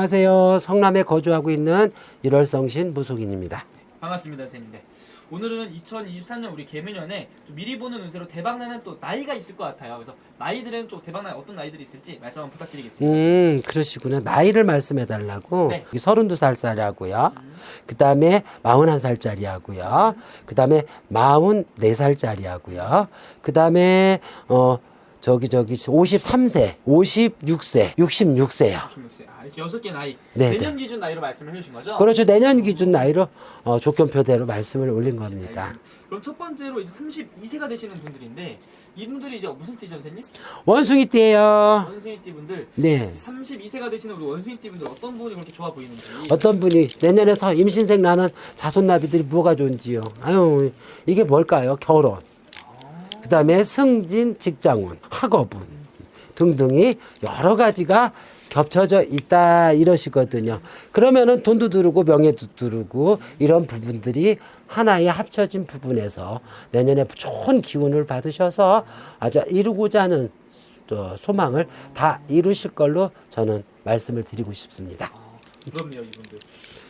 안녕하세요. 성남에 거주하고 있는 일월성신 무속인입니다. 반갑습니다, 선생님. 네. 오늘은 2023년 우리 개묘년에 좀 미리 보는 운세로 대박나는 또 나이가 있을 것 같아요. 그래서 나이들은 좀 대박나는 어떤 나이들이 있을지 말씀 한번 부탁드리겠습니다. 음, 그러시구나. 나이를 말씀해 달라고. 네. 32살짜리하고요. 그 다음에 41살짜리하고요. 그 다음에 44살짜리하고요. 그 다음에, 어, 저기, 저기, 53세, 56세, 66세요. 26세. 아, 이렇게 여섯 개 나이. 네, 내년 기준 나이로 말씀을 해주신 거죠? 그렇죠. 내년 기준 나이로 어, 조건표대로 말씀을 올린 겁니다. 알겠습니다. 그럼 첫 번째로 이제 32세가 되시는 분들인데 이분들이 이제 무슨 띠죠, 선생님? 원숭이 띠예요 원숭이띠 분들. 네. 32세가 되시는 우리 원숭이띠 분들 어떤 부분이 그렇게 좋아 보이는지. 어떤 분이 내년에 서 임신생 나는 자손 나비들이 뭐가 좋은지요? 아유, 이게 뭘까요? 결혼. 그 다음에 승진, 직장운, 학업운 등등이 여러 가지가 겹쳐져 있다 이러시거든요. 그러면은 돈도 들고 명예도 들고 이런 부분들이 하나의 합쳐진 부분에서 내년에 좋은 기운을 받으셔서 아주 이루고자 하는 또 소망을 다 이루실 걸로 저는 말씀을 드리고 싶습니다. 아, 부럽네요, 이분들.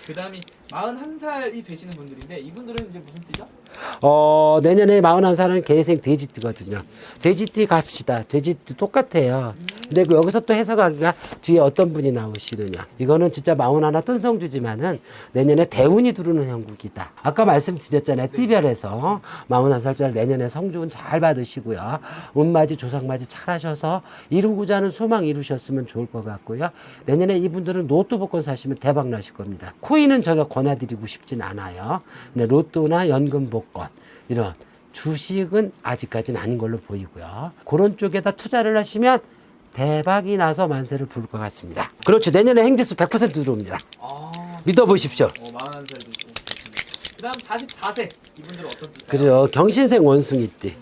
그 다음이 41살이 되시는 분들인데 이분들은 이제 무슨 띠죠? 어, 내년에 41살은 개생 돼지띠거든요. 돼지띠 갑시다. 돼지띠 똑같아요. 근데 그 여기서 또 해석하기가 뒤에 어떤 분이 나오시느냐. 이거는 진짜 41 뜬성주지만은 내년에 대운이 들어오는 형국이다. 아까 말씀드렸잖아요. 띠별에서 41살짜리 내년에 성주운 잘 받으시고요. 운맞이 조상맞이 잘 하셔서 이루고자 하는 소망 이루셨으면 좋을 것 같고요. 내년에 이분들은 로또 복권 사시면 대박 나실 겁니다. 코인은 제가 권해드리고 싶진 않아요. 근데 로또나 연금 복권 이런 주식은 아직까지는 아닌 걸로 보이고요. 그런 쪽에다 투자를 하시면 대박이 나서 만세를 부를 것 같습니다. 그렇죠. 내년에 행재수 100% 들어옵니다. 아, 믿어보십시오. 어, 41살도 있고. 그 다음 44세. 이분들은 어떤? 그죠. 경신생 원숭이띠.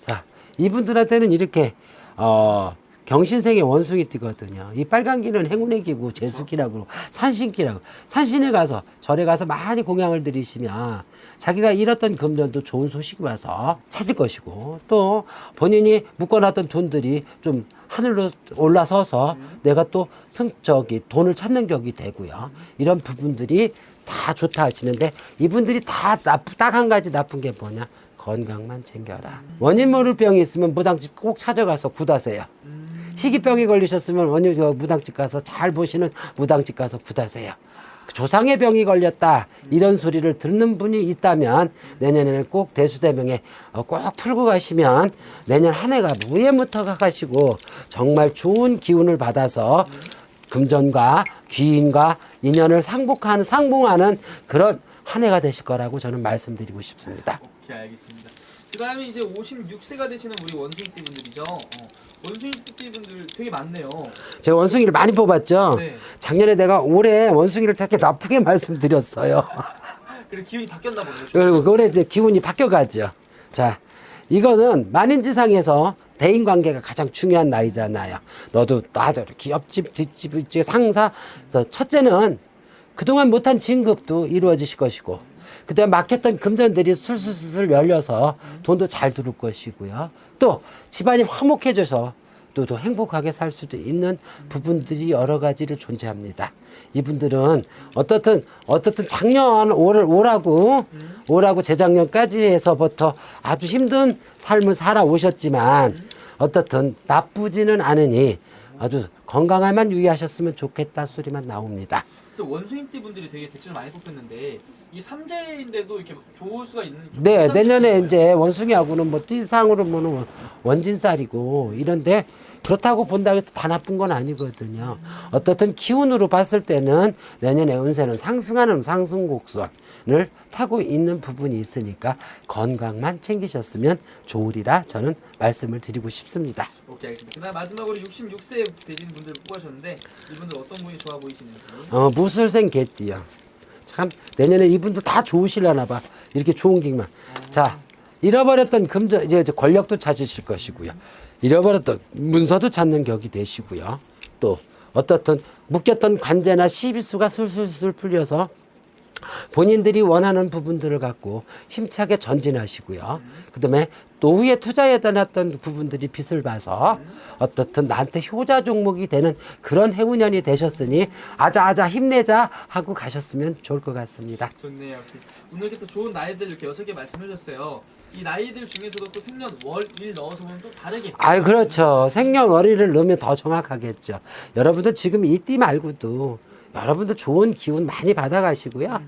자, 이분들한테는 이렇게, 어, 경신생의 원숭이 띠거든요. 이 빨간 기는 행운의 기고 제수기라고 산신기라고 산신에 가서 절에 가서 많이 공양을 드리시면 자기가 잃었던 금전도 좋은 소식이 와서 찾을 것이고 또 본인이 묶어놨던 돈들이 좀 하늘로 올라서서 내가 또 승, 저기 돈을 찾는 격이 되고요. 이런 부분들이 다 좋다 하시는데 이분들이 다 나쁘 딱한 가지 나쁜 게 뭐냐 건강만 챙겨라 원인 모를 병이 있으면 무당집 꼭 찾아가서 굳하세요 희귀병이 걸리셨으면 저 무당집 가서 잘 보시는 무당집 가서 굳하세요. 조상의 병이 걸렸다. 이런 소리를 듣는 분이 있다면 내년에는 꼭 대수대명에 어, 꼭 풀고 가시면 내년 한 해가 무예무터가 가시고 정말 좋은 기운을 받아서 금전과 귀인과 인연을 상복하는 상봉하는 그런 한 해가 되실 거라고 저는 말씀드리고 싶습니다. 오케이, 알겠습니다. 그 다음에 이제 56세가 되시는 우리 원숭이띠 분들이죠. 어, 원숭이띠 분들 되게 많네요. 제가 원숭이를 많이 뽑았죠. 네. 작년에 내가 올해 원숭이를 되게 나쁘게 말씀드렸어요. 그리고 기운이 바뀌었나 보네요. 그리고 올해 이제 기운이 바뀌어가죠. 자, 이거는 만인지상에서 대인 관계가 가장 중요한 나이잖아요. 너도 나도 기업집, 뒷집, 상사. 그래서 첫째는 그동안 못한 진급도 이루어지실 것이고, 그다음 막혔던 금전들이 술술술 열려서 돈도 잘 들어올 것이고요. 또 집안이 화목해져서 또 더 행복하게 살 수도 있는 부분들이 여러 가지로 존재합니다. 이분들은 어떻든 어떻든 작년 올 올하고 올하고 재작년까지 해서부터 아주 힘든 삶을 살아오셨지만 어떻든 나쁘지는 않으니 아주 건강에만 유의하셨으면 좋겠다 소리만 나옵니다. 또 원숭이띠 분들이 되게 대체로 많이 뽑혔는데 이 삼재인데도 이렇게 좋을 수가 있는 좀 네, 비싼 내년에 편인가요? 이제 원숭이하고는 뭐 띠상으로 보면 원진살이고 이런데 그렇다고 본다고 해서 다 나쁜 건 아니거든요. 어떻든 기운으로 봤을 때는 내년에 운세는 상승하는 상승곡선을 타고 있는 부분이 있으니까 건강만 챙기셨으면 좋으리라 저는 말씀을 드리고 싶습니다. 오케이 알겠습니다. 그다음 마지막으로 66세 되신 분들 뽑으셨는데 이분들 어떤 분이 좋아 보이시는지. 어, 무술생 개띠요. 참 내년에 이분도 다 좋으시려나 봐. 이렇게 좋은 기만. 자, 잃어버렸던 금전 이제 권력도 찾으실 것이고요. 잃어버렸던 문서도 찾는 격이 되시고요. 또 어떻든 묶였던 관제나 시비수가 술술술 풀려서 본인들이 원하는 부분들을 갖고 힘차게 전진하시고요. 그다음에 노후에 투자해다 놨던 부분들이 빛을 봐서 어떻든 나한테 효자 종목이 되는 그런 해운년이 되셨으니 아자아자 힘내자 하고 가셨으면 좋을 것 같습니다. 좋네요. 오늘 이렇게 또 좋은 나이들 이렇게 여섯 개 말씀해 주셨어요. 이 나이들 중에서도 또 생년 월일 넣어서 보면 또 다르게. 아, 그렇죠. 생년월일을 넣으면 더 정확하겠죠. 여러분들 지금 이띠 말고도 여러분들 좋은 기운 많이 받아가시고요.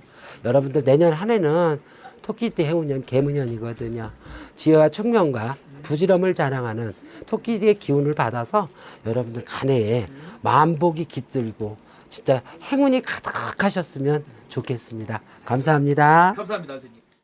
여러분들 내년 한 해는 토끼띠 해운년 개문년이거든요. 지혜와 충명과 부지런을 자랑하는 토끼띠의 기운을 받아서 여러분들 간해에 만복이 깃들고 진짜 행운이 가득하셨으면 좋겠습니다. 감사합니다. 감사합니다, 선생님.